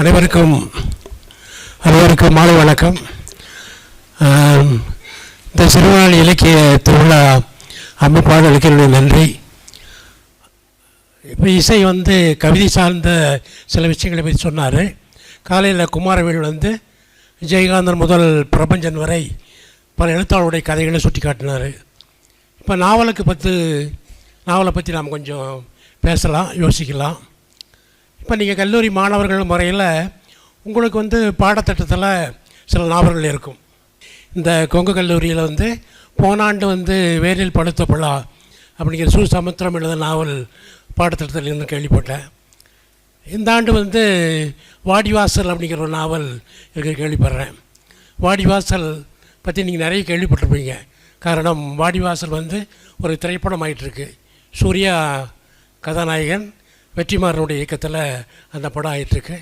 அனைவருக்கும் அனைவருக்கும் மாலை வணக்கம். இந்த சிறுநாள் இலக்கிய திருவிழா அமைப்பாளர்களுக்கு என்னுடைய நன்றி. இப்போ இசை வந்து கவிதை சார்ந்த சில விஷயங்களை பற்றி சொன்னார். காலையில் குமாரவேல் வந்து ஜெயகாந்தன் முதல் பிரபஞ்சன் வரை பல எழுத்தாளருடைய கதைகளை சுட்டி காட்டினார். இப்போ நாவலுக்கு பத்து நாவலை பற்றி நாம் கொஞ்சம் பேசலாம் யோசிக்கலாம். இப்போ நீங்கள் கல்லூரி மாணவர்கள் முறையில் உங்களுக்கு வந்து பாடத்திட்டத்தில் சில நாவல்கள் இருக்கும். இந்த கொங்கு கல்லூரியில் வந்து போன ஆண்டு வந்து வேரில் படுத்த பிழா அப்படிங்கிற சு சமுத்திரம் எழுத நாவல் பாடத்திட்டத்தில் இருந்து கேள்விப்பட்டேன். இந்த ஆண்டு வந்து வாடிவாசல் அப்படிங்கிற ஒரு நாவல் இருக்க கேள்விப்படுறேன். வாடிவாசல் பற்றி நீங்கள் நிறைய கேள்விப்பட்டிருப்பீங்க. காரணம் வாடிவாசல் வந்து ஒரு திரைப்படம் ஆகிட்டுருக்கு சூர்யா கதாநாயகன் வெற்றிமாறனுடைய இயக்கத்தில் அந்த படம் ஆயிட்டிருக்கு.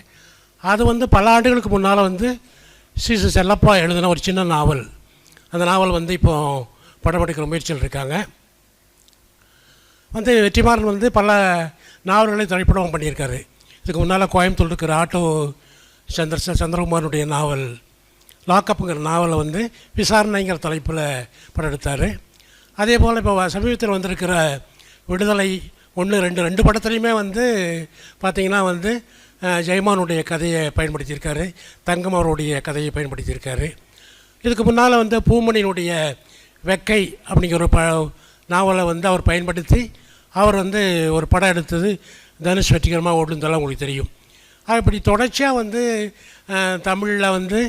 அது வந்து பல ஆண்டுகளுக்கு முன்னால் வந்து ஸ்ரீ ஸ்ரீ செல்லப்பா எழுதின ஒரு சின்ன நாவல். அந்த நாவல் வந்து இப்போ படம் எடுக்கிற முயற்சியில் இருக்காங்க. வந்து வெற்றிமாறன் வந்து பல நாவல்களை திரைப்படம் பண்ணியிருக்காரு. இதுக்கு முன்னால் கோயம்புத்தூர் இருக்கிற ஆட்டோ சந்திர சந்திரகுமாரனுடைய நாவல் லாக்கப்புங்கிற நாவலை வந்து விசாரணைங்கிற தலைப்பில் படம் எடுத்தார். அதே போல் இப்போ சமீபத்தில் வந்திருக்கிற விடுதலை ஒன்று ரெண்டு ரெண்டு படத்துலையுமே வந்து பார்த்திங்கன்னா வந்து ஜெயமானுடைய கதையை பயன்படுத்தியிருக்காரு தங்கம் அவருடைய கதையை பயன்படுத்தியிருக்காரு. இதுக்கு முன்னால் வந்து பூமணியினுடைய வெக்கை அப்படிங்கிற ஒரு ப நாவலை வந்து அவர் பயன்படுத்தி அவர் வந்து ஒரு படம் எடுத்தது தனுஷ் வெற்றிகரமாக ஓடுனதெல்லாம் உங்களுக்கு தெரியும். இப்படி தொடர்ச்சியாக வந்து தமிழில் வந்து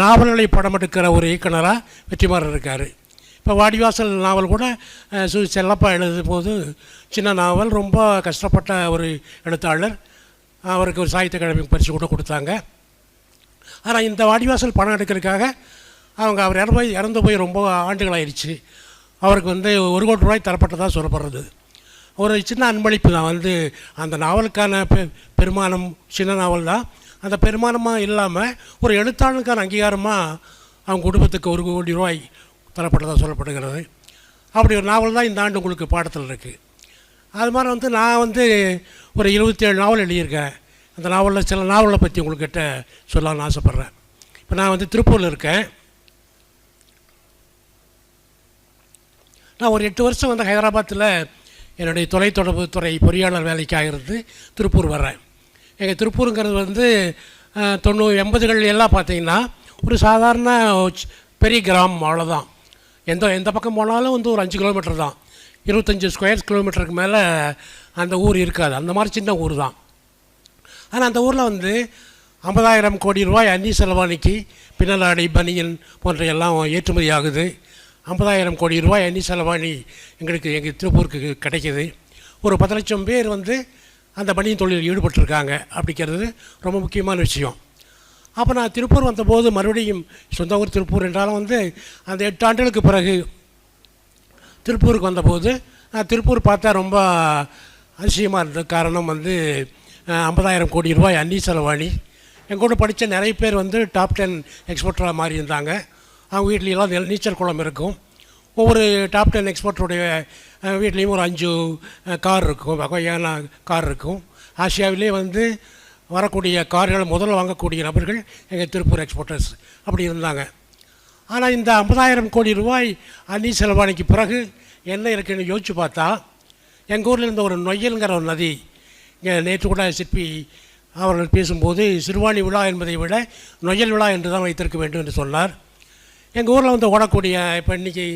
நாவல்களை படம் எடுக்கிற ஒரு இயக்குனராக வெற்றிமாறன் இருக்கார். இப்போ வாடிவாசல் நாவல் கூட சு செல்லப்பா எழுதும் போது சின்ன நாவல் ரொம்ப கஷ்டப்பட்ட ஒரு எழுத்தாளர். அவருக்கு ஒரு சாகித்ய அகாடமி பரிசு கூட கொடுத்தாங்க. ஆனால் இந்த வாடிவாசல் பணம் எடுக்கிறதுக்காக அவங்க அவர் இறந்து போய் இறந்து போய் ரொம்ப ஆண்டுகள் ஆயிடுச்சு அவருக்கு வந்து ஒரு கோடி ரூபாய் தரப்பட்டதாக சொல்லப்படுறது. ஒரு சின்ன அன்பளிப்பு தான். வந்து அந்த நாவலுக்கான பெ பெருமானம் சின்ன நாவல் தான். அந்த பெருமானமாக இல்லாமல் ஒரு எழுத்தாளனுக்கான அங்கீகாரமாக அவங்க குடும்பத்துக்கு ஒரு கோடி ரூபாய் தரப்பட்டதாக சொல்லப்படுகிறது. அப்படி ஒரு நாவல் தான் இந்த ஆண்டு உங்களுக்கு பாடத்தில் இருக்குது அது மாதிரி வந்து நான் வந்து ஒரு இருபத்தேழு நாவல் எழுதியிருக்கேன். அந்த நாவலில் சில நாவலை பற்றி உங்கள்கிட்ட சொல்லலாம்னு ஆசைப்பட்றேன். இப்போ நான் வந்து திருப்பூரில் இருக்கேன். நான் ஒரு எட்டு வருஷம் வந்து ஹைதராபாத்தில் என்னுடைய தொலைத்தொடர்பு துறை பொறியாளர் வேலைக்காக இருந்து திருப்பூர் வர்றேன். எங்கள் திருப்பூருங்கிறது வந்து தொண்ணூறு எண்பதுகள் எல்லாம் பார்த்தீங்கன்னா ஒரு சாதாரண பெரிய கிராமம் அவ்வளோதான் எந்த எந்த பக்கம் போனாலும் வந்து ஒரு அஞ்சு கிலோமீட்டர் தான். இருபத்தஞ்சி ஸ்கொயர் கிலோமீட்டருக்கு மேலே அந்த ஊர் இருக்காது. அந்த மாதிரி சின்ன ஊர் தான். ஆனால் அந்த ஊரில் வந்து ஐம்பதாயிரம் கோடி ரூபாய் அந்நிய செலவாணிக்கு பின்னலாடை பனியன் போன்ற எல்லாம் ஏற்றுமதி ஆகுது. ஐம்பதாயிரம் கோடி ரூபாய் அந்நிய செலவாணி எங்களுக்கு எங்கள் திருப்பூருக்கு கிடைக்கிது. ஒரு பத்து லட்சம் பேர் வந்து அந்த பனியன் தொழிலில் ஈடுபட்டிருக்காங்க. அப்படிங்கிறது ரொம்ப முக்கியமான விஷயம். அப்போ நான் திருப்பூர் வந்தபோது மறுபடியும் சொந்த ஊர் திருப்பூர் என்றாலும் வந்து அந்த எட்டு ஆண்டுகளுக்கு பிறகு திருப்பூருக்கு வந்தபோது நான் திருப்பூர் பார்த்தா ரொம்ப அதிசயமாக இருந்தது காரணம் வந்து ஐம்பதாயிரம் கோடி ரூபாய் அன்னி செலவாணி. என் கூட படித்த நிறைய பேர் வந்து டாப் டென் எக்ஸ்போர்ட்டராக மாறி இருந்தாங்க. அவங்க வீட்லையெல்லாம் நீச்சல் குளம் இருக்கும். ஒவ்வொரு டாப் டென் எக்ஸ்போர்ட்டருடைய வீட்லேயும் ஒரு அஞ்சு கார் இருக்கும். வகையான கார் இருக்கும். ஆசியாவிலே வந்து வரக்கூடிய கார்கள் முதல்ல வாங்கக்கூடிய நபர்கள் எங்கள் திருப்பூர் எக்ஸ்போர்ட்டர்ஸ் அப்படி இருந்தாங்க. ஆனால் இந்த ஐம்பதாயிரம் கோடி ரூபாய் அந்நிய செலவாணிக்கு பிறகு என்ன இருக்குன்னு யோசிச்சு பார்த்தா எங்கள் ஊரில் இருந்த ஒரு நொய்யல்ங்கிற ஒரு நதி இங்கே நேற்று கூட சிற்பி அவர்கள் பேசும்போது சிறுவாணி விழா என்பதை விட நொயல் விழா என்று தான் வைத்திருக்க வேண்டும் என்று சொன்னார். எங்கள் ஊரில் வந்து ஓடக்கூடிய இப்போ இன்றைக்கி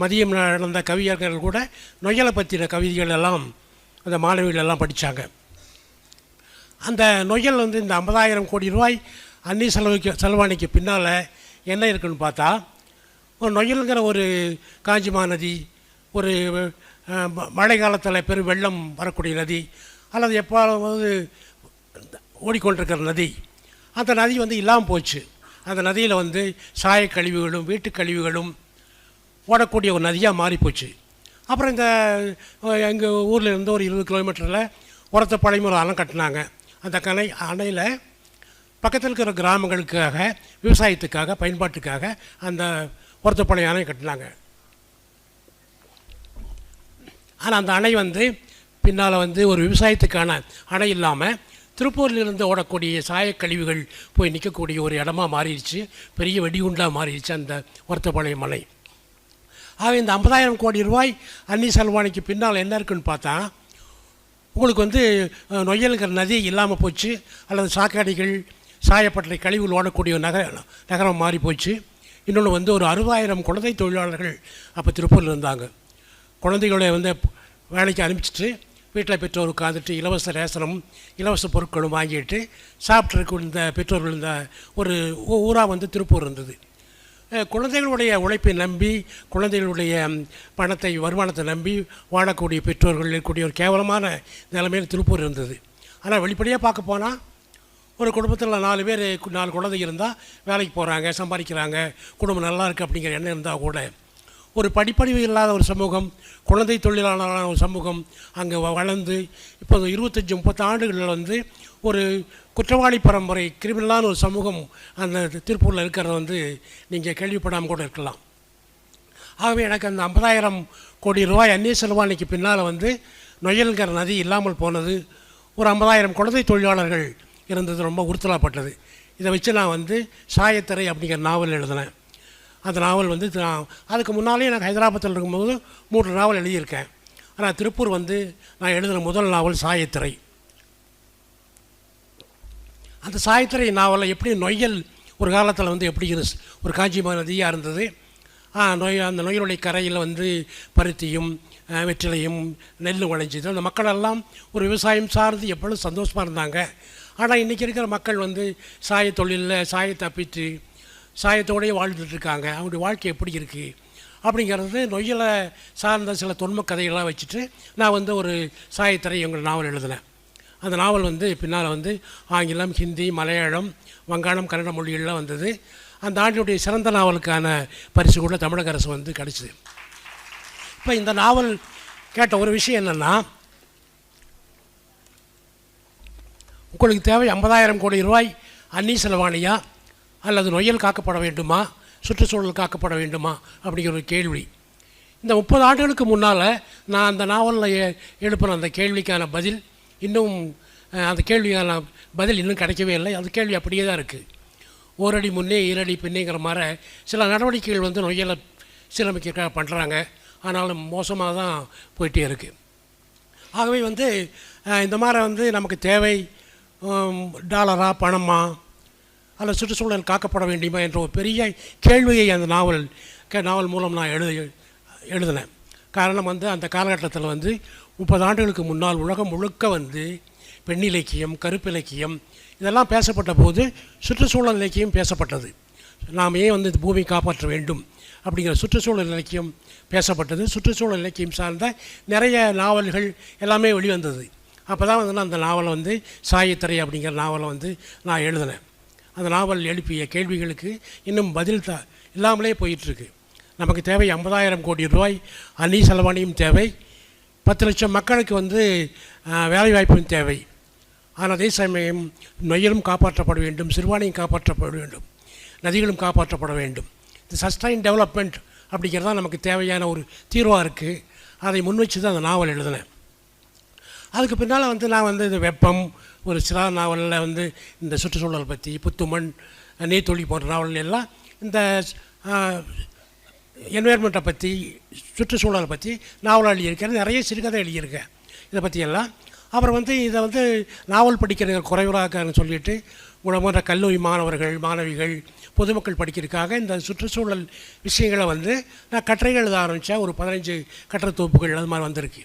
மதியம் நடந்த கவிஞர்கள் கூட நொய்யலை பற்றின கவிதைகள் எல்லாம் அந்த மாணவிகள் எல்லாம் படித்தாங்க அந்த நொய்யல் வந்து இந்த ஐம்பதாயிரம் கோடி ரூபாய் அந்நிய செலவுக்கு செலவாணிக்கு பின்னால் என்ன இருக்குன்னு பார்த்தா ஒரு நொய்யலுங்கிற ஒரு காஞ்சி நதி ஒரு மழை காலத்தில் பெரும் வெள்ளம் வரக்கூடிய நதி அல்லது எப்போது ஓடிக்கொண்டிருக்கிற நதி அந்த நதி வந்து இல்லாமல் போச்சு. அந்த நதியில் வந்து சாயக் கழிவுகளும் வீட்டுக் கழிவுகளும் ஓடக்கூடிய ஒரு நதியாக மாறிப்போச்சு அப்புறம் இந்த எங்கள் ஊரில் இருந்து ஒரு இருபது கிலோமீட்டரில் உரத்த பழைமுறை அணை கட்டினாங்க அந்த கணை அணையில் பக்கத்தில் இருக்கிற கிராமங்களுக்காக விவசாயத்துக்காக பயன்பாட்டுக்காக அந்த ஒருத்தப்படை அணை கட்டினாங்க. ஆனால் அந்த அணை வந்து பின்னால் வந்து ஒரு விவசாயத்துக்கான அணை இல்லாமல் திருப்பூரிலிருந்து ஓடக்கூடிய சாயக்கழிவுகள் போய் நிற்கக்கூடிய ஒரு இடமா மாறிடுச்சு. பெரிய வெடிகுண்டாக மாறிடுச்சு அந்த ஒருத்தப்பாளையம் மலை. ஆக இந்த ஐம்பதாயிரம் கோடி ரூபாய் அன்னி செல்வானிக்கு பின்னால் என்ன இருக்குன்னு பார்த்தா உங்களுக்கு வந்து நொய்யலுங்கிற நதி இல்லாமல் போச்சு அல்லது சாக்கடைகள் சாயப்பட்டறை கழிவுகள் ஓடக்கூடிய நகர நகரம் மாறி போச்சு. இன்னொன்று வந்து ஒரு அறுபாயிரம் குழந்தை தொழிலாளர்கள் அப்போ திருப்பூரில் இருந்தாங்க. குழந்தைகளை வந்து வேலைக்கு அனுப்பிச்சிட்டு வீட்டில் பெற்றோர் உட்காந்துட்டு இலவச ரேசனும் இலவச பொருட்களும் வாங்கிட்டு சாப்பிட்ருக்கு இந்த பெற்றோர்கள் இந்த ஒரு ஊராக வந்து திருப்பூர் இருந்தது. குழந்தைகளுடைய உழைப்பை நம்பி குழந்தைகளுடைய பணத்தை வருமானத்தை நம்பி வாழக்கூடிய பெற்றோர்கள் இருக்கக்கூடிய ஒரு கேவலமான நிலைமையில் திருப்பூர் இருந்தது. ஆனால் வெளிப்படையாக பார்க்க போனால் ஒரு குடும்பத்தில் நாலு பேர் நாலு குழந்தைங்க இருந்தால் வேலைக்கு போகிறாங்க சம்பாதிக்கிறாங்க குடும்பம் நல்லா இருக்குது அப்படிங்கிற எண்ணம் இருந்தால் கூட ஒரு படிப்பறிவு இல்லாத ஒரு சமூகம் குழந்தை தொழிலாளரான ஒரு சமூகம் அங்கே வளர்ந்து இப்போ இருபத்தஞ்சி முப்பத்து ஆண்டுகளில் வந்து ஒரு குற்றவாளி பரம்பரை கிரிமினலான ஒரு சமூகம் அந்த திருப்பூரில் இருக்கிறத வந்து நீங்கள் கேள்விப்படாமல் கூட இருக்கலாம். ஆகவே எனக்கு அந்த ஐம்பதாயிரம் கோடி ரூபாய் அந்நிய செலவாணிக்கு பின்னால் வந்து நொயல்கிற நதி இல்லாமல் போனது ஒரு ஐம்பதாயிரம் குழந்தை தொழிலாளர்கள் இருந்தது ரொம்ப உறுத்தலாப்பட்டது. இதை வச்சு நான் வந்து சாயத்திரை அப்படிங்கிற நாவல் எழுதினேன். அந்த நாவல் வந்து நான் அதுக்கு முன்னாலே நான் ஹைதராபாத்தில் இருக்கும்போது மூன்று நாவல் எழுதியிருக்கேன். ஆனால் திருப்பூர் வந்து நான் எழுதின முதல் நாவல் சாயத்திரை அந்த சாயத்திரை நாவலில் எப்படி நொய்யல் ஒரு காலத்தில் வந்து எப்படி இரு ஒரு காஞ்சிமா நதியாக இருந்தது. நொய் அந்த நொய்யலுடைய கரையில் வந்து பருத்தியும் வெற்றிலையும் நெல் விளைஞ்சிது. அந்த மக்களெல்லாம் ஒரு விவசாயம் சார்ந்து எப்பொழுதும் சந்தோஷமாக இருந்தாங்க. ஆனால் இன்றைக்கி இருக்கிற மக்கள் வந்து சாய தொழிலில் சாயத்தை தப்பித்து சாயத்தோடையே வாழ்ந்துட்டுருக்காங்க அவங்களுடைய வாழ்க்கை எப்படி இருக்குது அப்படிங்கிறது நொய்யலை சார்ந்த சில தொன்ம கதைகள்லாம் வச்சுட்டு நான் வந்து ஒரு சாயத்திரை எங்கள் நாவல் எழுதினேன். அந்த நாவல் வந்து பின்னால் வந்து ஆங்கிலம் ஹிந்தி மலையாளம் வங்காளம் கன்னட மொழிகள்லாம் வந்தது. அந்த ஆண்டினுடைய சிறந்த நாவலுக்கான பரிசு கூட தமிழக அரசு வந்து கிடச்சிது. இப்போ இந்த நாவல் கேட்ட ஒரு விஷயம் என்னென்னா உங்களுக்கு தேவை ஐம்பதாயிரம் கோடி ரூபாய் அன்னி செலவாணியா அல்லது நொயல் காக்கப்பட வேண்டுமா? சுற்றுச்சூழல் காக்கப்பட வேண்டுமா? அப்படிங்கிற ஒரு கேள்வி. இந்த முப்பது ஆண்டுகளுக்கு முன்னால் நான் அந்த நாவலில் எழுப்பின அந்த கேள்விக்கான பதில் இன்னும் அந்த கேள்விக்கான பதில் இன்னும் கிடைக்கவே இல்லை. அந்த கேள்வி அப்படியே தான் இருக்குது ஓரடி முன்னே ஈரடி பின்னேங்கிற மாதிரி சில நடவடிக்கைகள் வந்து நொய்யலை சீரமைக்கிறக்காக பண்ணுறாங்க ஆனாலும் மோசமாக தான் போயிட்டே இருக்குது ஆகவே வந்து இந்த மாதிரி வந்து நமக்கு தேவை டாலரா பணமா அல்லது சுற்றுச்சூழல் காக்கப்பட வேண்டுமா என்ற ஒரு பெரிய கேள்வியை அந்த நாவல் கே நாவல் மூலம் நான் எழுத எழுதினேன். காரணம் வந்து அந்த காலகட்டத்தில் வந்து முப்பது ஆண்டுகளுக்கு முன்னால் உலகம் முழுக்க வந்து பெண் இலக்கியம் கருப்பிலக்கியம் இதெல்லாம் பேசப்பட்ட போது சுற்றுச்சூழல் இலக்கியம் பேசப்பட்டது. நாம் ஏன் வந்து பூமி காப்பாற்ற வேண்டும் அப்படிங்கிற சுற்றுச்சூழல் இலக்கியம் பேசப்பட்டது. சுற்றுச்சூழல் இலக்கியம் சார்ந்த நிறைய நாவல்கள் எல்லாமே வெளிவந்தது. அப்போ தான் வந்து நான் அந்த நாவலை வந்து சாயத்திரை அப்படிங்கிற நாவலை வந்து நான் எழுதினேன். அந்த நாவல் எழுப்பிய கேள்விகளுக்கு இன்னும் பதில் த இல்லாமலே போயிட்டுருக்கு நமக்கு தேவை ஐம்பதாயிரம் கோடி ரூபாய் அன்னி செலவாணியும் தேவை. பத்து லட்சம் மக்களுக்கு வந்து வேலைவாய்ப்பும் தேவை. ஆனால் அதே சமயம் நொய்யலும் காப்பாற்றப்பட வேண்டும் சிறுவாணியும் காப்பாற்றப்பட வேண்டும் நதிகளும் காப்பாற்றப்பட வேண்டும். இந்த சஸ்டைன் டெவலப்மெண்ட் அப்படிங்கிறது தான் நமக்கு தேவையான ஒரு தீர்வாக இருக்குது அதை முன்வச்சு தான் அந்த நாவல் எழுதினேன். அதுக்கு பின்னால் வந்து நான் வந்து இந்த வெப்பம் ஒரு சிலா நாவலில் வந்து இந்த சுற்றுச்சூழல் பற்றி புத்துமண் நீர்த்தொழி போன்ற நாவல் எல்லாம் இந்த என்வைர்மெண்ட்டை பற்றி சுற்றுச்சூழலை பற்றி நாவல் எழுதியிருக்கேன். நிறைய சிறுகதை எழுதியிருக்கேன். இதை பற்றியெல்லாம் அப்புறம் வந்து இதை வந்து நாவல் படிக்கிறது குறைவராகன்னு சொல்லிட்டு உணவுன்ற கல்லூரி மாணவர்கள் மாணவிகள் பொதுமக்கள் படிக்கிறதுக்காக இந்த சுற்றுச்சூழல் விஷயங்களை வந்து நான் கட்டுரைகள் எழுத ஆரம்பித்தேன். ஒரு பதினஞ்சு கட்டுரை தொகுப்புகள் அது மாதிரி வந்திருக்கு.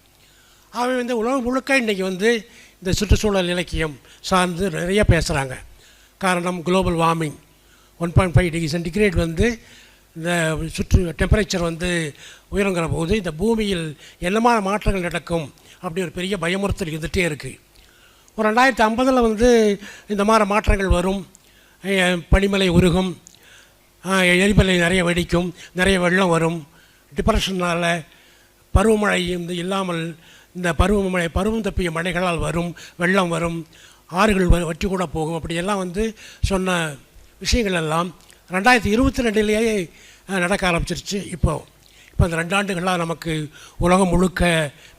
அவன் வந்து உலகம் முழுக்க இன்றைக்கி வந்து இந்த சுற்றுச்சூழல் இலக்கியம் சார்ந்து நிறைய பேசுகிறாங்க காரணம் global warming one point five degree centigrade வந்து இந்த சுற்று டெம்பரேச்சர் வந்து உயருங்கிற போது இந்த பூமியில் என்னமான மாற்றங்கள் நடக்கும் அப்படி ஒரு பெரிய பயமுறுத்தல் இருந்துகிட்டே இருக்குது ஒரு ரெண்டாயிரத்தி ஐம்பதில் வந்து இந்த மாதிரி மாற்றங்கள் வரும். பனிமலை உருகும். எரிமலை நிறைய வெடிக்கும். நிறைய வெள்ளம் வரும். டிப்ரெஷனால் பருவமழை வந்து இல்லாமல் இந்த பருவமழை பருவம் தப்பிய மழைகளால் வரும். வெள்ளம் வரும். ஆறுகள் வ- வற்றி கூட போகும். அப்படியெல்லாம் வந்து சொன்ன விஷயங்கள் எல்லாம் ரெண்டாயிரத்தி இருபத்தி ரெண்டுலேயே நடக்க ஆரம்பிச்சிருச்சு. இப்போ இப்போ அந்த ரெண்டாண்டுகளாக நமக்கு உலகம் முழுக்க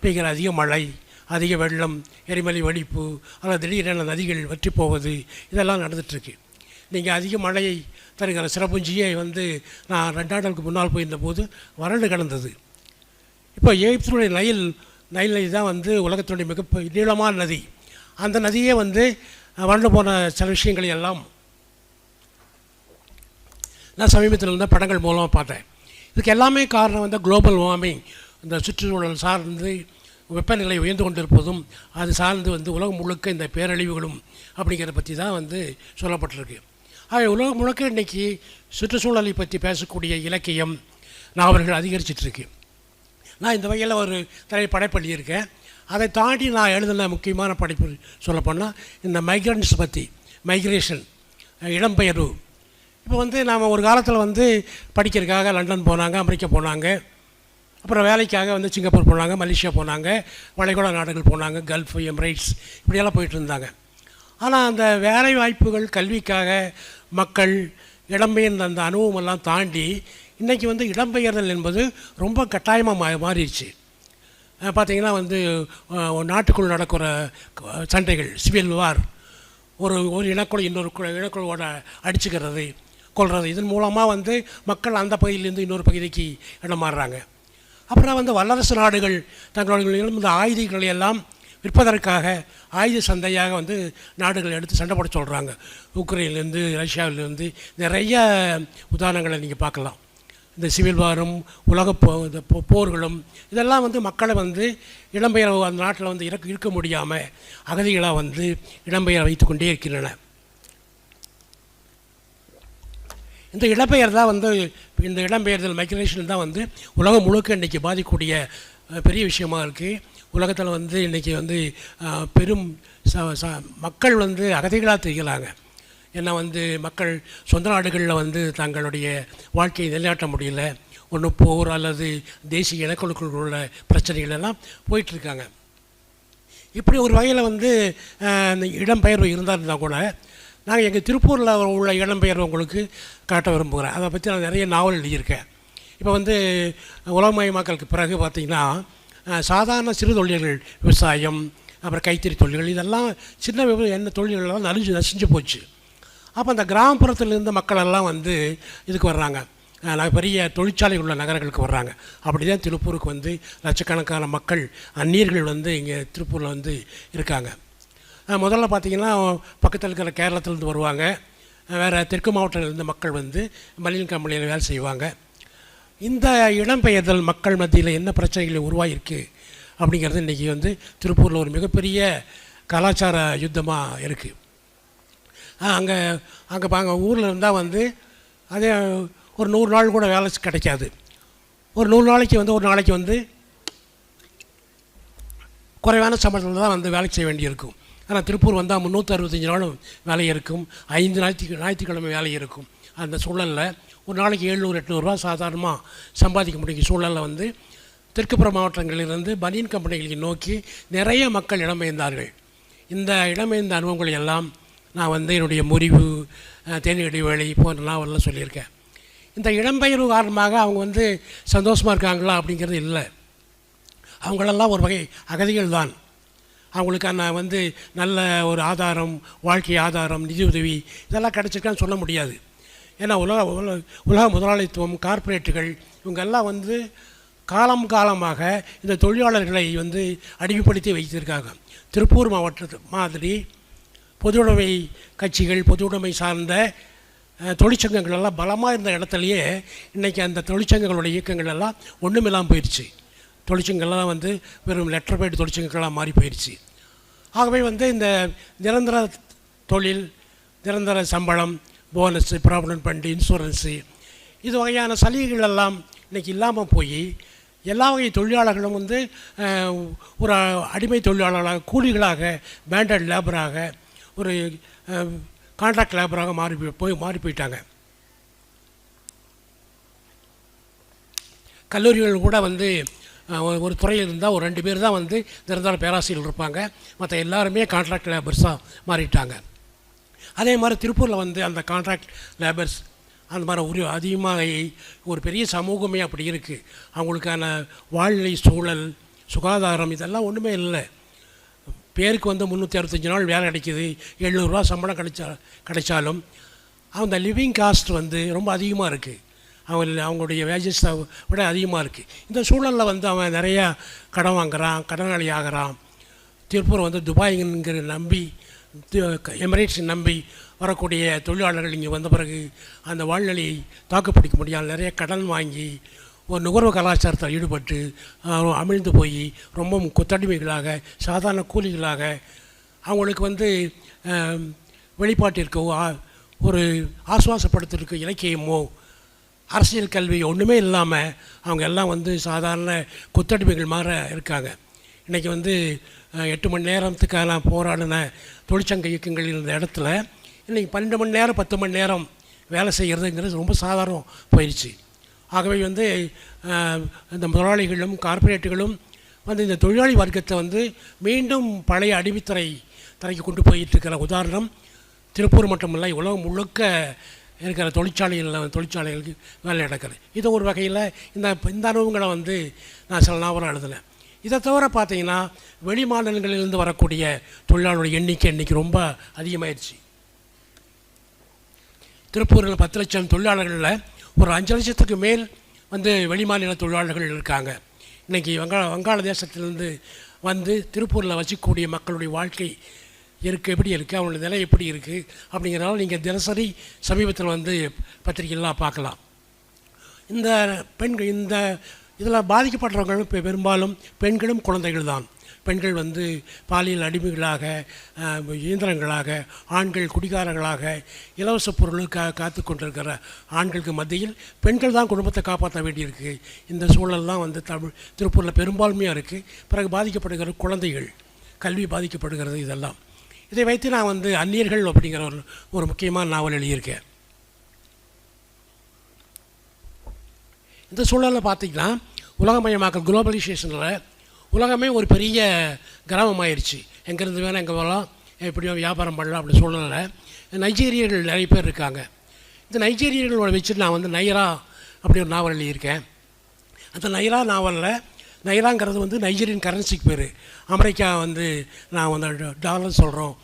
பெய்கிற அதிக மழை அதிக வெள்ளம் எரிமலை வெடிப்பு அதில் திடீரென நதிகள் வற்றி போவது இதெல்லாம் நடந்துகிட்ருக்கு நீங்கள் அதிக மழையை தருகிற சிறப்புஞ்சியை வந்து நான் ரெண்டாண்டுக்கு முன்னால் போயிருந்தபோது வறண்டு கிடந்தது. இப்போ எகிப்தினுடைய நைல் நைல் நதி தான் வந்து உலகத்தினுடைய மிக பெ- நீளமான நதி. அந்த நதியே வந்து வறண்டு போன சில விஷயங்களை எல்லாம் நான் சமீபத்தில் இருந்த படங்கள் மூலமாக பார்த்தேன். இதுக்கு எல்லாமே காரணம் வந்து குளோபல் வார்மிங் இந்த சுற்றுச்சூழல் சார்ந்து வெப்பநிலை உயர்ந்து கொண்டிருப்பதும் அது சார்ந்து வந்து உலகம் முழுக்க இந்த பேரழிவுகளும் அப்படிங்கிறத பற்றி தான் வந்து சொல்லப்பட்டிருக்கு. ஆக உலகம் முழுக்க இன்றைக்கி சுற்றுச்சூழலை பற்றி பேசக்கூடிய இலக்கியம் நாவல்கள் அதிகரிச்சிட்ருக்கு நான் இந்த வகையில் ஒரு தலை படைப்பள்ளியிருக்கேன் இருக்கேன் அதை தாண்டி நான் எழுதின முக்கியமான படைப்பு சொல்லப்போனால் இந்த மைக்ரண்ட்ஸ் பற்றி மைக்ரேஷன் இடம்பெயர்வு இப்போ வந்து நாம் ஒரு காலத்தில் வந்து படிக்கிறதுக்காக லண்டன் போனாங்க அமெரிக்கா போனாங்க. அப்புறம் வேலைக்காக வந்து சிங்கப்பூர் போனாங்க மலேசியா போனாங்க வளைகுடா நாடுகள் போனாங்க கல்ஃப் எம்ரைட்ஸ் இப்படியெல்லாம் போயிட்டு இருந்தாங்க. ஆனால் அந்த வேலை வாய்ப்புகள் கல்விக்காக மக்கள் இடம்பெயர்ந்த அந்த அனுபவமெல்லாம் தாண்டி இன்றைக்கி வந்து இடம்பெயர்தல் என்பது ரொம்ப கட்டாயமாக மா மாறிடுச்சு. பார்த்திங்கன்னா பார்த்தீங்கன்னா வந்து நாட்டுக்குள் நடக்கிற சண்டைகள் சிவில் வார். ஒரு ஒரு இனக்குழு இன்னொரு கு- இனக்குழுவோட அடிச்சுக்கிறது. கொள்வது இதன் மூலமாக வந்து மக்கள் அந்த பகுதியிலேருந்து இன்னொரு பகுதிக்கு இடம் மாறுறாங்க அப்புறம் வந்து வல்லரசு நாடுகள் தங்களுடைய இந்த ஆயுதங்களை எல்லாம் விற்பதற்காக ஆயுத சந்தையாக வந்து நாடுகள் எடுத்து சண்டை போட சொல்கிறாங்க உக்ரைன்லேருந்து ரஷ்யாவிலேருந்து நிறைய உதாரணங்களை நீங்கள் பார்க்கலாம். இந்த சிவில் வாரும் உலக போ இந்த போ- போர்களும் இதெல்லாம் வந்து மக்களை வந்து இடம்பெயர அந்த நாட்டில் வந்து இறக்க இருக்க முடியாமல் அகதிகளாக வந்து இடம்பெயர் வைத்து கொண்டே இருக்கின்றன. இந்த இடம்பெயர் தான் வந்து இந்த இடம்பெயர்தல் மைக்ரேஷன் தான் வந்து உலகம் முழுக்க இன்றைக்கி பாதிக்கக்கூடிய பெரிய விஷயமா இருக்குது உலகத்தில் வந்து இன்றைக்கி வந்து பெரும் ச ச மக்கள் வந்து அகதிகளாக தெரிகிறாங்க ஏன்னா வந்து மக்கள் சொந்த நாடுகளில் வந்து தங்களுடைய வாழ்க்கையை நிலைநாட்ட முடியல. ஒன்று போர் அல்லது தேசிய இனக்குழுக்கள் உள்ள பிரச்சனைகள் எல்லாம் போயிட்டுருக்காங்க. இப்படி ஒரு வகையில் வந்து இந்த இடம்பெயர்வு இருந்தால் இருந்தால் கூட நாங்கள் எங்கள் திருப்பூரில் உள்ள இடம்பெயர்வு உங்களுக்கு காட்ட விரும்புகிறேன். அதை பற்றி நான் நிறைய நாவல் எழுதியிருக்கேன். இப்போ வந்து உலகமயமாக்கலுக்கு பிறகு பார்த்திங்கன்னா சாதாரண சிறு தொழில்கள் விவசாயம் அப்புறம் கைத்தறி தொழில்கள் இதெல்லாம் சின்ன விவசாயம் என்ன தொழில்கள்லாம் நலிஞ்சு நசிஞ்சு போச்சு. அப்போ அந்த கிராமப்புறத்தில் இருந்த மக்களெல்லாம் வந்து இதுக்கு வர்றாங்க. பெரிய தொழிற்சாலை உள்ள நகரங்களுக்கு வர்றாங்க. அப்படி தான் திருப்பூருக்கு வந்து லட்சக்கணக்கான மக்கள் அந்நியர்கள் வந்து இங்கே திருப்பூரில் வந்து இருக்காங்க. முதல்ல பார்த்திங்கன்னா பக்கத்தில் இருக்கிற கேரளத்துலேருந்து வருவாங்க. வேறு தெற்கு மாவட்டத்தில் மக்கள் வந்து மலின் கம்பெனியில் வேலை செய்வாங்க. இந்த இடம்பெயர்தல் மக்கள் மத்தியில் என்ன பிரச்சனைகள் உருவாகிருக்கு அப்படிங்கிறது இன்றைக்கி வந்து திருப்பூரில் ஒரு மிகப்பெரிய கலாச்சார யுத்தமாக இருக்குது அங்கே அங்கே அங்கே ஊரில் இருந்தால் வந்து அதே ஒரு நூறு நாள் கூட வேலை கிடைக்காது. ஒரு நூறு நாளைக்கு வந்து ஒரு நாளைக்கு வந்து குறைவான சம்பளத்தில் தான் வந்து வேலை செய்ய வேண்டியிருக்கும். ஆனால் திருப்பூர் வந்தால் முந்நூற்றி அறுபத்தஞ்சு நாளும் வேலை இருக்கும். ஐந்து ஞாயிற்று ஞாயிற்றுக்கிழமை வேலை இருக்கும். அந்த சூழலில் ஒரு நாளைக்கு எழுநூறு எட்நூறுரூவா சாதாரணமாக சம்பாதிக்க முடியும். சூழலில் வந்து தெற்குப்புற மாவட்டங்களிலிருந்து பனியன் கம்பெனிகளை நோக்கி நிறைய மக்கள் இடம்பெயர்ந்தார்கள். இந்த இடம்பெயர்ந்த அனுபவங்களை எல்லாம் நான் வந்து என்னுடைய முறிவு தேனி இடைவேளை போன்ற நாவல்லாம் சொல்லியிருக்கேன். இந்த இடம்பெயர்வு காரணமாக அவங்க வந்து சந்தோஷமாக இருக்காங்களா அப்படிங்கிறது இல்லை. அவங்களெல்லாம் ஒரு வகை அகதிகள் தான் அவங்களுக்கான வந்து நல்ல ஒரு ஆதாரம் வாழ்க்கை ஆதாரம் நிதியுதவி இதெல்லாம் கிடச்சிருக்கான்னு சொல்ல முடியாது. ஏன்னா உலக உலக உலக முதலாளித்துவம் கார்ப்பரேட்டுகள் இவங்கெல்லாம் வந்து காலம் காலமாக இந்த தொழிலாளர்களை வந்து அடிமைப்படுத்தி வைத்திருக்காங்க. திருப்பூர் மாவட்டத்து மாதிரி பொதுவுடைமை கட்சிகள் பொதுவுடைமை சார்ந்த தொழிற்சங்கங்கள் எல்லாம் பலமாக இருந்த இடத்துலையே இன்றைக்கி அந்த தொழிற்சங்கங்களோட இயக்கங்கள் எல்லாம் ஒன்றுமில்லாமல் போயிடுச்சு தொழிற்சங்கங்கள்லாம் வந்து வெறும் லெட்டர் பேட் தொழிற்சங்கங்களாக மாறி போயிடுச்சு ஆகவே வந்து இந்த நிரந்தர தொழில் நிரந்தர சம்பளம் போனஸு ப்ராவிடன்ட் ஃபண்டு இன்சூரன்ஸு இது வகையான சலுகைகள் எல்லாம் இன்றைக்கி இல்லாமல் போய் எல்லா வகை தொழிலாளர்களும் வந்து ஒரு அடிமை தொழிலாளர்களாக கூலிகளாக பேண்டட் லேபராக ஒரு கான்ட்ராக்ட் லேபராக மாறி போய் போய் மாறி போயிட்டாங்க. கல்லூரிகள் கூட வந்து ஒரு- துறையில் இருந்தால் ஒரு ரெண்டு பேர் தான் வந்து நிரந்தர பேராசிரியர்கள் இருப்பாங்க. மற்ற எல்லாருமே கான்ட்ராக்ட் லேபர்ஸாக மாறிட்டாங்க. அதே மாதிரி திருப்பூரில் வந்து அந்த கான்ட்ராக்ட் லேபர்ஸ் அந்த மாதிரி ஒரு அதிகமாக ஒரு பெரிய சமூகமே அப்படி இருக்குது அவங்களுக்கான வாழ்நிலை சூழல் சுகாதாரம் இதெல்லாம் ஒன்றுமே இல்லை. பேருக்கு வந்து முந்நூற்றி அறுபத்தஞ்சு நாள் வேலை கிடைக்கிது. எழுநூறுவா சம்பளம் கிடைச்சா கிடைச்சாலும் அந்த லிவிங் காஸ்ட் வந்து ரொம்ப அதிகமாக இருக்குது அவங்க அவங்களுடைய வேஜஸ் விட அதிகமாக இருக்குது இந்த சூழலில் வந்து அவன் நிறையா கடன் வாங்குறான் கடனாளி ஆகிறான். திருப்பூர் வந்து துபாய்ங்கிற நம்பி எமிரேட்ஸ் நம்பி வரக்கூடிய தொழிலாளர்கள் இங்கே வந்த பிறகு அந்த வாழ்நிலையை தாக்குப்பிடிக்க முடியாமல் நிறைய கடன் வாங்கி ஒரு நுகர்வு கலாச்சாரத்தில் ஈடுபட்டு அமிழ்ந்து போய் ரொம்பவும் கொத்தடிமைகளாக சாதாரண கூலிகளாக அவங்களுக்கு வந்து வெளிப்பாட்டிற்கோ ஒரு ஆசுவாசப்படுத்துறதுக்கு இலக்கியமோ அரசியல் கல்வி ஒன்றுமே இல்லாமல் அவங்க எல்லாம் வந்து சாதாரண கொத்தடிமைகள் மாற இருக்காங்க. இன்றைக்கி வந்து எட்டு மணி நேரத்துக்கான போராடின தொழிற்சங்க இயக்கங்கள் இருந்த இடத்துல இன்றைக்கி பன்னெண்டு மணி நேரம் பத்து மணி நேரம் வேலை செய்கிறதுங்கிறது ரொம்ப சாதாரணம் போயிடுச்சு ஆகவே வந்து இந்த முதலாளிகளும் கார்ப்பரேட்டுகளும் வந்து இந்த தொழிலாளி வர்க்கத்தை வந்து மீண்டும் பழைய அடிவித்தரை தரைக்கு கொண்டு போயிட்டுருக்கிற உதாரணம் திருப்பூர் மட்டுமல்ல உலகம் முழுக்க இருக்கிற தொழிற்சாலைகளில் தொழிற்சாலைகளுக்கு வேலை நடக்குது. இது ஒரு வகையில் இந்த இந்த அனுபவங்களை வந்து நான் சில நாவலம் எழுதினேன். இதை தவிர பார்த்தீங்கன்னா வெளி மாநிலங்களிலிருந்து வரக்கூடிய தொழிலாளர்களுடைய எண்ணிக்கை இன்றைக்கி ரொம்ப அதிகமாயிடுச்சு திருப்பூரில் பத்து லட்சம் தொழிலாளர்களில் ஒரு அஞ்சு லட்சத்துக்கு மேல் வந்து வெளிமாநில தொழிலாளர்கள் இருக்காங்க. இன்றைக்கி வங்கா வங்காளதேசத்திலிருந்து வந்து திருப்பூரில் வசிக்கக்கூடிய மக்களுடைய வாழ்க்கை இருக்குது எப்படி இருக்குது அவங்களோட நிலை எப்படி இருக்குது அப்படிங்கிறனால நீங்கள் தினசரி சமீபத்தில் வந்து பத்திரிகைலாம் பார்க்கலாம். இந்த பெண்கள் இந்த இதில் பாதிக்கப்படுறவங்களும் இப்போ பெரும்பாலும் பெண்களும் குழந்தைகள் தான். பெண்கள் வந்து பாலியல் அடிமைகளாக இயந்திரங்களாக ஆண்கள் குடிகாரர்களாக இலவச பொருளுக்காக காத்து கொண்டிருக்கிற ஆண்களுக்கு மத்தியில் பெண்கள் தான் குடும்பத்தை காப்பாற்ற வேண்டியிருக்கு. இந்த சூழல்லாம் வந்து தமிழ் திருப்பூரில் பெரும்பான்மையாக இருக்குது பிறகு பாதிக்கப்படுகிற குழந்தைகள் கல்வி பாதிக்கப்படுகிறது இதெல்லாம். இதை வைத்து நான் வந்து அந்நியர்கள் அப்படிங்கிற ஒரு ஒரு முக்கியமான நாவல் எழுதியிருக்கேன். இந்த சூழலில் பார்த்திங்கன்னா உலகமயமாக்கல் குளோபலைசேஷனில் உலகமே ஒரு பெரிய கிராமமாயிருச்சு. எங்கேருந்து வேணால் எங்கே வரலாம் எப்படியும் வியாபாரம் பண்ணலாம் அப்படி சூழலில் நைஜீரியர்கள் நிறைய பேர் இருக்காங்க. இந்த நைஜீரியர்களோட வச்சுட்டு நான் வந்து நைரா அப்படி ஒரு நாவல் எழுதியிருக்கேன். அந்த நைரா நாவலில் நைராங்கிறது வந்து நைஜீரியன் கரன்சிக்கு பேர். அமெரிக்கா வந்து நான் வந்து டாலர் சொல்கிறோம்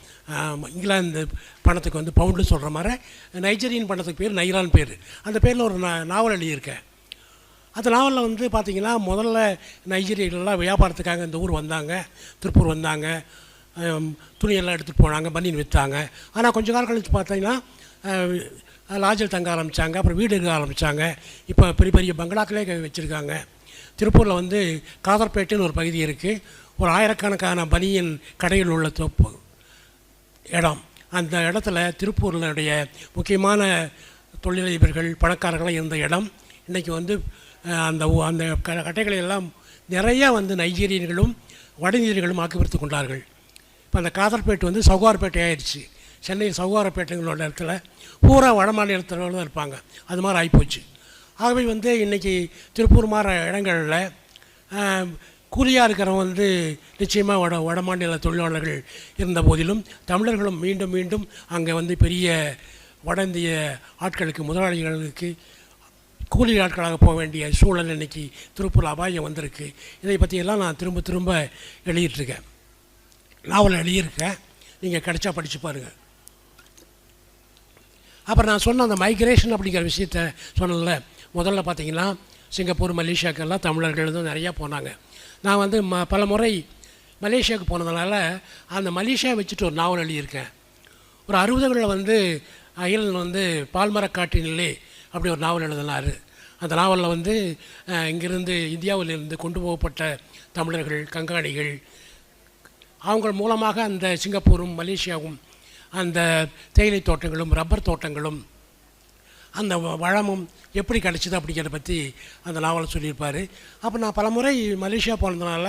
இங்கிலாந்து பணத்துக்கு வந்து பவுண்டு சொல்கிற மாதிரி நைஜீரியன் பணத்துக்கு பேர் நைரான் பேர். அந்த பேரில் ஒரு நா நாவல் எழுதியிருக்கேன். அந்த நாவலில் வந்து பார்த்திங்கன்னா முதல்ல நைஜீரியர்கள்லாம் வியாபாரத்துக்காக இந்த ஊர் வந்தாங்க. திருப்பூர் வந்தாங்க. துணியெல்லாம் எடுத்துகிட்டு போனாங்க பனியன் விற்றாங்க ஆனால் கொஞ்ச காலம் கழித்து பார்த்தீங்கன்னா லாஜில் தங்க ஆரம்பித்தாங்க அப்புறம் வீடு இருக்க ஆரம்பித்தாங்க இப்போ பெரிய பெரிய பங்களாக்களே வச்சுருக்காங்க. திருப்பூரில் வந்து காதர்பேட்டைன்னு ஒரு பகுதி இருக்குது ஒரு ஆயிரக்கணக்கான பனியன் கடையில் உள்ள தோப்பு இடம். அந்த இடத்துல திருப்பூரினுடைய முக்கியமான தொழிலதிபர்கள் பணக்காரர்களாக இருந்த இடம். இன்றைக்கி வந்து அந்த அந்த க நிறையா வந்து நைஜீரியர்களும் வடநீர்களும் இந்தியர்களும் ஆக்கிரமித்து கொண்டார்கள். இப்போ அந்த காதர்பேட்டு வந்து சவுகார்பேட்டை ஆயிடுச்சு. சென்னை சவுகாரப்பேட்டைங்களோட இடத்துல பூரா வட மாநிலத்தில் இருப்பாங்க. அது மாதிரி ஆகிப்போச்சு ஆகவே வந்து இன்றைக்கி திருப்பூர் மாற இடங்களில் கூலியாக இருக்கிறவங்க வந்து நிச்சயமாக வட வட மாநில தொழிலாளர்கள் இருந்த போதிலும் தமிழர்களும் மீண்டும் மீண்டும் அங்கே வந்து பெரிய வட இந்திய ஆட்களுக்கு முதலாளிகளுக்கு கூலி ஆட்களாக போக வேண்டிய சூழல் இன்னைக்கு திருப்பூர் அபாயம் வந்திருக்கு. இதை பற்றியெல்லாம் நான் திரும்ப திரும்ப எழுதிட்டுருக்கேன். நாவல் எழுதியிருக்கேன். நீங்கள் கிடைச்சா படித்து பாருங்கள் அப்புறம் நான் சொன்ன அந்த மைக்ரேஷன் அப்படிங்கிற விஷயத்த சொன்னல முதல்ல பார்த்தீங்கன்னா சிங்கப்பூர் மலேசியாக்கெல்லாம் தமிழர்கள் தான் நிறையா போனாங்க. நான் வந்து ம பல முறை மலேசியாவுக்கு போனதுனால அந்த மலேசியா வச்சுட்டு ஒரு நாவல் எழுதியிருக்கேன். ஒரு அறுபதுகளில் வந்து அகிலன் வந்து பால்மரக்காட்டினிலே அப்படி ஒரு நாவல் எழுதினார். அந்த நாவலில் வந்து இங்கிருந்து இந்தியாவிலிருந்து கொண்டு போகப்பட்ட தமிழர்கள் கங்காணிகள் அவங்க மூலமாக அந்த சிங்கப்பூரும் மலேசியாவும் அந்த தேயிலை தோட்டங்களும் ரப்பர் தோட்டங்களும் அந்த வ- வளமும் எப்படி கிடச்சிது அப்படிங்கிறத பற்றி அந்த நாவலை சொல்லியிருப்பார். அப்போ நான் பலமுறை மலேசியா போனதுனால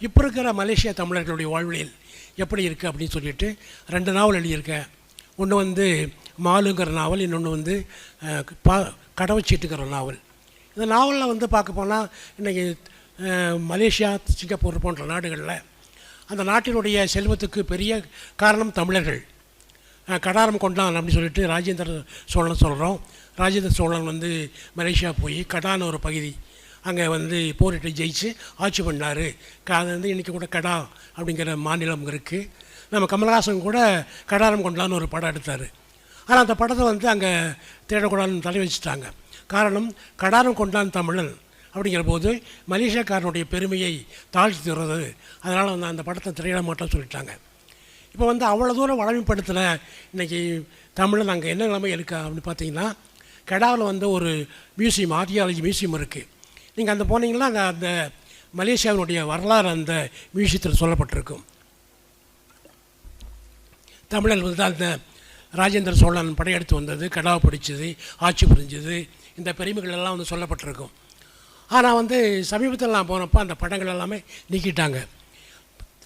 இப்போ இருக்கிற மலேசியா தமிழர்களுடைய வாழ்வியல் எப்படி இருக்குது அப்படின்னு சொல்லிட்டு ரெண்டு நாவல் எழுதியிருக்கேன். ஒன்று வந்து மாலுங்கிற நாவல் இன்னொன்று வந்து பா கடவுச்சீட்டுங்கிற நாவல். இந்த நாவலில் வந்து பார்க்க போனால் இன்றைக்கி மலேசியா சிங்கப்பூர் போன்ற நாடுகளில் அந்த நாட்டினுடைய செல்வத்துக்கு பெரிய காரணம் தமிழர்கள். கடாரம் கொண்டான் அப்படின்னு சொல்லிட்டு ராஜேந்திர சோழன் சொல்கிறோம் ராஜேந்திர சோழன் வந்து மலேசியா போய் கடான ஒரு பகுதி அங்கே வந்து போரிட்டு ஜெயிச்சு ஆட்சி பண்ணார். அது வந்து இன்றைக்கி கூட கடா அப்படிங்கிற மாநிலம் இருக்குது நம்ம கமல்ஹாசன் கூட கடாரம் கொண்டான்னு ஒரு படம் எடுத்தார். ஆனால் அந்த படத்தை வந்து அங்கே தேடக்கூடாதுன்னு தலை வச்சுட்டாங்க. காரணம் கடாரம் கொண்டான் தமிழன் அப்படிங்கிற போது மலேசியாக்காரனுடைய பெருமையை தாழ்த்துறது அதனால் வந்து அந்த படத்தை திரையிட மாட்டோம்னு சொல்லிட்டாங்க. இப்போ வந்து அவ்வளோ தூரம் வளமைப்படுத்தின இன்றைக்கி தமிழன் அங்கே என்ன நிலைமை இருக்கா அப்படின்னு பார்த்தீங்கன்னா கெடாவில் வந்து ஒரு மியூசியம் ஆர்கியாலஜி மியூசியம் இருக்குது நீங்கள் அந்த போனீங்கன்னா அந்த அந்த மலேசியாவினுடைய வரலாறு அந்த மியூசியத்தில் சொல்லப்பட்டிருக்கும். தமிழர் வந்து அந்த ராஜேந்திர சோழன் படையெடுத்து வந்தது கடாவை பிடிச்சது ஆட்சி புரிஞ்சது இந்த பெருமைகள் எல்லாம் வந்து சொல்லப்பட்டிருக்கும். ஆனால் வந்து சமீபத்தில் நான் போனப்போ அந்த படங்கள் எல்லாமே நீக்கிட்டாங்க.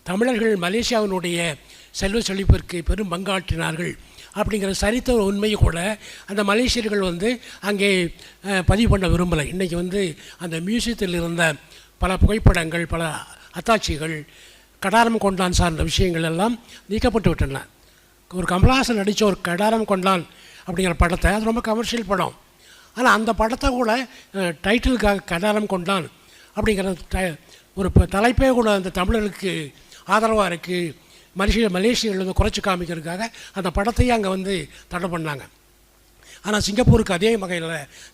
தமிழர்கள் மலேசியாவினுடைய செல்வ செழிப்பிற்கு பெரும் பங்காற்றினார்கள். அப்படிங்கிற சரித்திர உண்மையை கூட அந்த மலேசியர்கள் வந்து அங்கே பதிவு பண்ண விரும்பலை. இன்றைக்கி வந்து அந்த மியூசியத்தில் இருந்த பல புகைப்படங்கள் பல அத்தாட்சிகள் கடாரம் கொண்டான் சார்ந்த விஷயங்கள் எல்லாம் நீக்கப்பட்டு விட்டன. ஒரு கமலஹாசன் நடித்த ஒரு கடாரம் கொண்டான் அப்படிங்கிற படத்தை அது ரொம்ப கமர்ஷியல் படம். ஆனால் அந்த படத்தை கூட டைட்டிலுக்காக கடாரம் கொண்டான் அப்படிங்கிற ஒரு ப- தலைப்பே கூட அந்த தமிழர்களுக்கு ஆதரவாக இருக்குது மலேசிய மலேசியர்கள் வந்து குறைச்சி காமிக்கிறதுக்காக அந்த படத்தையே அங்கே வந்து தடை பண்ணாங்க. ஆனால் சிங்கப்பூருக்கு அதே வகையில்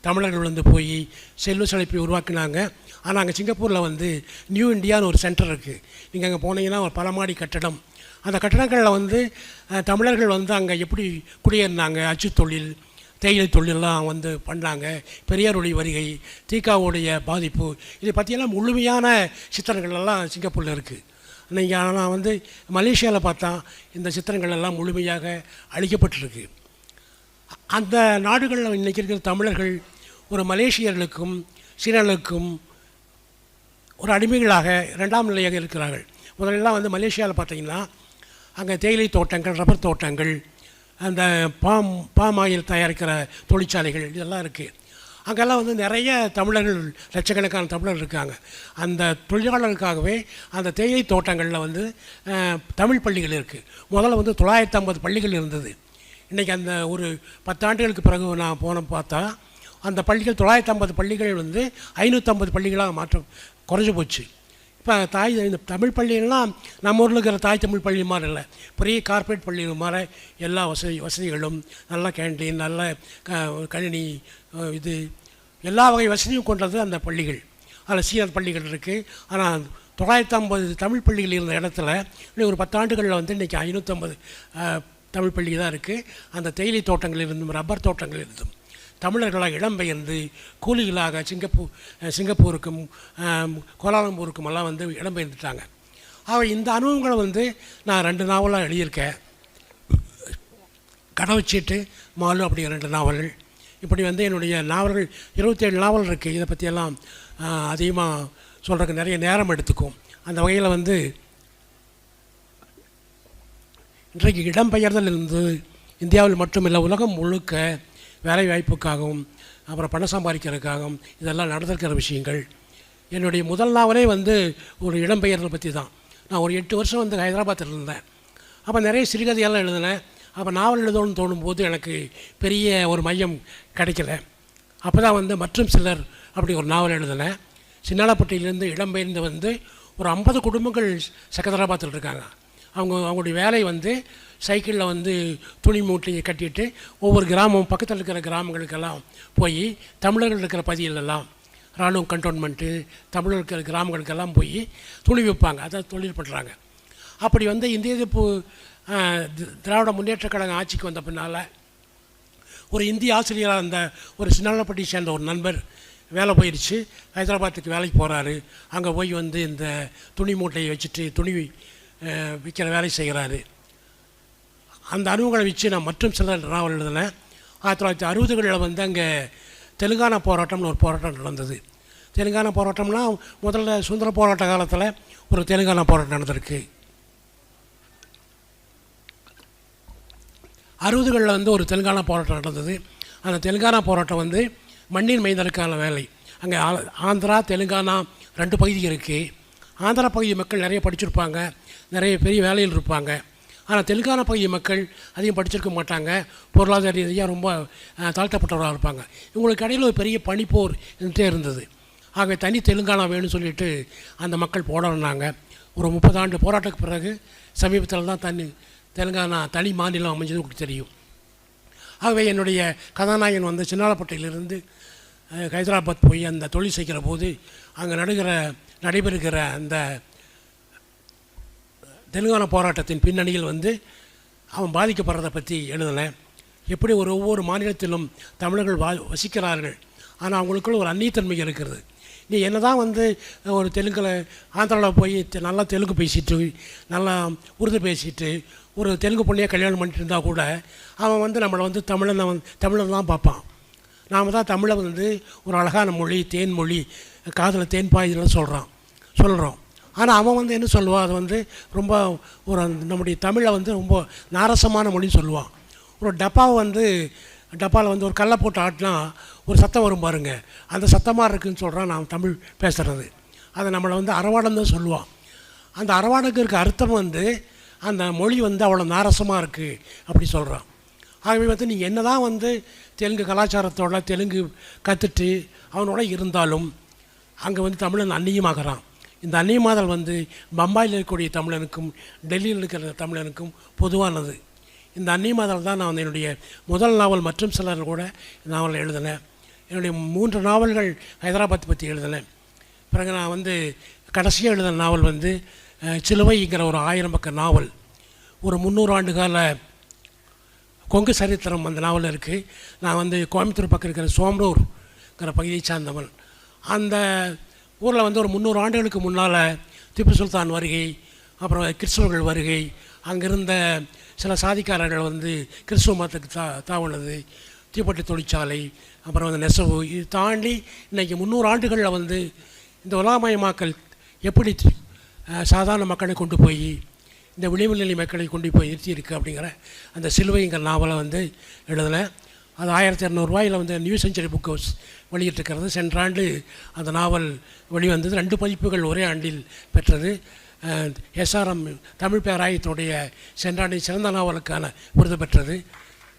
தமிழர்கள் வந்து போய் செல்வ செழிப்பை உருவாக்கினாங்க. ஆனால் அங்கே சிங்கப்பூரில் வந்து நியூ இந்தியான்னு ஒரு சென்டர் இருக்குது நீங்கள் அங்கே போனீங்கன்னா ஒரு பலமாடி கட்டடம். அந்த கட்டடங்களில் வந்து தமிழர்கள் வந்து அங்கே எப்படி குடியேறினாங்க? அச்சு தொழில் தேயிலை தொழிலெல்லாம் வந்து பண்ணாங்க. பெரியாருடைய வருகை தீக்காவுடைய பாதிப்பு இதை பற்றியெல்லாம் முழுமையான சித்திரங்கள் எல்லாம் சிங்கப்பூரில் இருக்குது இன்றைக்கி ஆனால் வந்து மலேசியாவில் பார்த்தா இந்த சித்திரங்கள் எல்லாம் முழுமையாக அழிக்கப்பட்டிருக்கு. அந்த நாடுகளில் இன்றைக்கி இருக்கிற தமிழர்கள் ஒரு மலேசியர்களுக்கும் சீனர்களுக்கும் ஒரு அடிமைகளாக ரெண்டாம் நிலையாக இருக்கிறார்கள். முதலெல்லாம் வந்து மலேசியாவில் பார்த்தீங்கன்னா அங்கே தேயிலை தோட்டங்கள் ரப்பர் தோட்டங்கள் அந்த பாம் பாம் ஆயில் தயாரிக்கிற தொழிற்சாலைகள் இதெல்லாம் இருக்குது அங்கெல்லாம் வந்து நிறைய தமிழர்கள் லட்சக்கணக்கான தமிழர்கள் இருக்காங்க. அந்த தொழிலாளர்களுக்காகவே அந்த தேயிலை தோட்டங்களில் வந்து தமிழ் பள்ளிகள் இருக்குது முதல்ல வந்து தொள்ளாயிரத்தி ஐம்பது பள்ளிகள் இருந்தது. இன்றைக்கி அந்த ஒரு பத்தாண்டுகளுக்கு பிறகு நான் போன பார்த்தா அந்த பள்ளிகள் தொள்ளாயிரத்தி ஐம்பது பள்ளிகள் வந்து ஐநூற்றம்பது பள்ளிகளாக மாற்றம் குறைஞ்சி போச்சு. இப்போ தாய் இந்த தமிழ் பள்ளிகள்லாம் நம்ம ஊரில் இருக்கிற தாய் தமிழ் பள்ளி மாதிரி இல்லை. பெரிய கார்ப்பரேட் பள்ளிகள் மாதிரி எல்லா வசதி வசதிகளும் நல்ல கேண்டீன் நல்ல க- கணினி இது எல்லா வகை வசதியும் கொண்டது அந்த பள்ளிகள். அதில் சீனர் பள்ளிகள் இருக்குது ஆனால் தொள்ளாயிரத்தி ஐம்பது தமிழ் பள்ளிகள் இருந்த இடத்துல இன்னும் ஒரு பத்தாண்டுகளில் வந்து இன்றைக்கி ஐநூற்றம்பது தமிழ் பள்ளி தான் இருக்குது அந்த தேயிலை தோட்டங்கள் இருந்தும் ரப்பர் தோட்டங்கள் இருந்தும் தமிழர்களாக இடம்பெயர்ந்து கூலிகளாக சிங்கப்பூர் சிங்கப்பூருக்கும் கோலாலம்பூருக்கும் எல்லாம் வந்து இடம்பெயர்ந்துட்டாங்க ஆக இந்த அனுபவங்களை வந்து நான் ரெண்டு நாவலாக எழுதியிருக்கேன். கடவுச்சீட்டு மாலு அப்படிங்கிற ரெண்டு நாவல்கள். இப்படி வந்து என்னுடைய நாவல்கள் இருபத்தேழு நாவல் இருக்குது இதை பற்றியெல்லாம் அதிகமாக சொல்கிறதுக்கு நிறைய நேரம் எடுத்துக்கும். அந்த வகையில் வந்து இன்றைக்கு இடம்பெயர்தல் இருந்து இந்தியாவில் மட்டுமில்லை உலகம் முழுக்க வேலை வாய்ப்புக்காகவும் அப்புறம் பணம் சம்பாதிக்கிறதுக்காகவும் இதெல்லாம் நடந்திருக்கிற விஷயங்கள். என்னுடைய முதல் நாவலே வந்து ஒரு இடம்பெயர்தல் பற்றி தான் நான் ஒரு எட்டு வருஷம் வந்து ஹைதராபாத்தில் இருந்தேன் அப்போ நிறைய சிறுகதையெல்லாம் எழுதினேன். அப்போ நாவல் எழுதணும்னு தோணும்போது எனக்கு பெரிய ஒரு மையம் கிடைக்கல. அப்போ தான் வந்து மற்றும் சிலர் அப்படி ஒரு நாவல் எழுதினேன் சின்னாலப்பட்டியிலேருந்து இடம்பெயர்ந்து வந்து ஒரு ஐம்பது குடும்பங்கள் செகந்தராபாத்தில் இருக்காங்க. அவங்க அவங்களுடைய வேலை வந்து சைக்கிளில் வந்து துணி மூட்டையை கட்டிட்டு ஒவ்வொரு கிராமம் பக்கத்தில் இருக்கிற கிராமங்களுக்கெல்லாம் போய் தமிழர்கள் இருக்கிற பகுதியிலெல்லாம் இராணுவ கண்டோன்மெண்ட்டு தமிழர் இருக்கிற கிராமங்களுக்கெல்லாம் போய் துணி விற்பாங்க. அதை தொழில் பண்ணுறாங்க அப்படி வந்து இந்திய எதிர்ப்பு திராவிட முன்னேற்றக் கழகம் ஆட்சிக்கு வந்த பின்னால் ஒரு இந்திய ஆசிரியராக இருந்த ஒரு சின்னாலப்பட்டி சேர்ந்த ஒரு நண்பர் வேலை போயிடுச்சு ஹைதராபாத்துக்கு வேலைக்கு போகிறாரு அங்கே போய் வந்து இந்த துணி மூட்டையை வச்சுட்டு துணி விற்கிற வேலை செய்கிறாரு அந்த அனுபவங்களை வச்சு நான் மற்றும் சில நாவல் எழுதினேன் ஆயிரத்தி தொள்ளாயிரத்தி அறுபதுகளில் வந்து அங்கே தெலுங்கானா போராட்டம்னு ஒரு போராட்டம் நடந்தது. தெலுங்கானா போராட்டம்னா முதல்ல சுதந்திர போராட்ட காலத்தில் ஒரு தெலுங்கானா போராட்டம் நடந்திருக்கு. அறுபதுகளில் வந்து ஒரு தெலுங்கானா போராட்டம் நடந்தது. அந்த தெலுங்கானா போராட்டம் வந்து மண்ணின் மைந்தருக்கான வேலை. அங்கே ஆ- ஆந்திரா தெலுங்கானா ரெண்டு பகுதி இருக்குது ஆந்திரா பகுதி மக்கள் நிறைய படிச்சிருப்பாங்க. நிறைய பெரிய வேலையில் இருப்பாங்க. ஆனால் தெலுங்கானா பகுதி மக்கள் அதிகம் படிச்சிருக்க மாட்டாங்க. பொருளாதார ரீதியாக ரொம்ப தாழ்த்தப்பட்டவராக இருப்பாங்க. இவங்களுக்கு இடையில் ஒரு பெரிய பனிப்போர் இருந்துகிட்டே இருந்தது. ஆகவே தனி தெலுங்கானா வேணும்னு சொல்லிட்டு அந்த மக்கள் போடணுன்னாங்க ஒரு முப்பது ஆண்டு போராட்டத்துக்கு பிறகு சமீபத்தில் தான் தனி தெலுங்கானா தனி மாநிலம் அமைஞ்சது உங்களுக்கு தெரியும். ஆகவே என்னுடைய கதாநாயகன் வந்து சின்னாலப்பட்டையிலிருந்து ஹைதராபாத் போய் அந்த தொழில் செய்கிற போது அங்கே நடுகிற நடைபெறுகிற அந்த தெலுங்கானா போராட்டத்தின் பின்னணியில் வந்து அவன் பாதிக்கப்படுறதை பற்றி எழுதினேன். எப்படி ஒரு ஒவ்வொரு மாநிலத்திலும் தமிழர்கள் வா வசிக்கிறார்கள். ஆனால் அவங்களுக்குள்ள ஒரு அந்நியத்தன்மை இருக்கிறது. நீ என்ன தான் வந்து ஒரு தெலுங்கில் ஆந்திராவில் போய் தெ- நல்லா தெலுங்கு பேசிட்டு நல்லா உருது பேசிட்டு ஒரு தெலுங்கு பொண்ணையை கல்யாணம் பண்ணிட்டு இருந்தால் கூட அவன் வந்து நம்மளை வந்து தமிழனை வந்து தமிழன் தான் பார்ப்பான். நாம் தான் தமிழை வந்து ஒரு அழகான மொழி தேன் மொழி காதில் தேன் பாயுதுன்னு சொல்கிறான் சொல்கிறோம் ஆனால் அவன் வந்து என்ன சொல்லுவான் அது வந்து ரொம்ப ஒரு நம்முடைய தமிழை வந்து ரொம்ப நாரசமான மொழின்னு சொல்லுவான். ஒரு டப்பாவை வந்து டப்பாவில் வந்து ஒரு கல்லை போட்டு ஆட்டினா ஒரு சத்தம் வரும் பாருங்க. அந்த சத்தமாக இருக்குதுன்னு சொல்கிறான் நான் தமிழ் பேசுகிறது அதை நம்மளை வந்து அரவாடம் தான் சொல்லுவான். அந்த அரவாடக்கு இருக்க அர்த்தம் வந்து அந்த மொழி வந்து அவ்வளோ நாரசமாக இருக்குது அப்படி சொல்கிறான் ஆகவே வந்து நீங்கள் என்ன தான் வந்து தெலுங்கு கலாச்சாரத்தோட தெலுங்கு கற்றுட்டு அவனோட இருந்தாலும் அங்கே வந்து தமிழன் அந்நியமாகறான். இந்த அந்நியமாதல் வந்து பம்பாயில் இருக்கக்கூடிய தமிழனுக்கும் டெல்லியில் இருக்கிற தமிழனுக்கும் பொதுவானது. இந்த அந்நியமாதல் தான் நான் என்னுடைய முதல் நாவல் மற்றும் சிலர் கூட நாவல் எழுதினேன் என்னுடைய மூன்று நாவல்கள் ஹைதராபாத் பற்றி எழுதினேன் பிறகு நான் வந்து கடைசியாக எழுதின நாவல் வந்து சிலுவைங்கிற ஒரு ஆயிரம் பக்க நாவல். ஒரு முந்நூறு ஆண்டு கால கொங்கு சரித்திரம் அந்த நாவல் இருக்குது நான் வந்து கோயம்புத்தூர் பக்கம் இருக்கிற சோம்ரூர்ங்கிற பகுதியை சார்ந்தவன். அந்த ஊரில் வந்து ஒரு முந்நூறு ஆண்டுகளுக்கு முன்னால் திப்பு சுல்தான் வருகை அப்புறம் கிறிஸ்தவர்கள் வருகை அங்கிருந்த சில சாதிக்காரர்கள் வந்து கிறிஸ்துவ மதத்துக்கு தா தாவுனது தீப்பெட்டி தொழிற்சாலை அப்புறம் வந்து நெசவு இது தாண்டி இன்றைக்கி முந்நூறு ஆண்டுகளில் வந்து இந்த உலகமயமாக்கல் எப்படி சாதாரண மக்களை கொண்டு போய் இந்த விளிம்பு நிலை மக்களை கொண்டு போய் நிறுத்தியிருக்கு அப்படிங்கிற அந்த சிலுவைங்கிற நாவலை வந்து எழுதினேன் அது ஆயிரத்தி இரநூறுவாயில் வந்து நியூ செஞ்சுரி புக் ஹவுஸ் வெளியிட்டிருக்கிறது. சென்ற ஆண்டு அந்த நாவல் வெளிவந்தது. ரெண்டு பதிப்புகள் ஒரே ஆண்டில் பெற்றது. எஸ்ஆர்எம் தமிழ் பேராயத்துடைய சென்ற ஆண்டின் சிறந்த நாவலுக்கான விருது பெற்றது.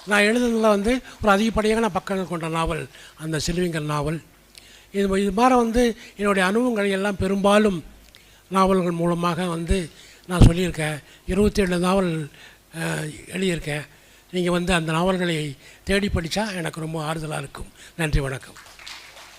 நான் எழுதுனதில் வந்து ஒரு அதிகப்படியான பக்கங்கள் கொண்ட நாவல் அந்த சிலுவைங்கிற நாவல். இது இது மாதிரி வந்து என்னுடைய அனுபவங்களை எல்லாம் பெரும்பாலும் நாவல்கள் மூலமாக வந்து நான் சொல்லியிருக்கேன். இருபத்தேழு நாவல் எழுதியிருக்கேன். நீங்கள் வந்து அந்த நாவல்களை தேடி படித்தா எனக்கு ரொம்ப ஆறுதலாக இருக்கும். நன்றி வணக்கம்.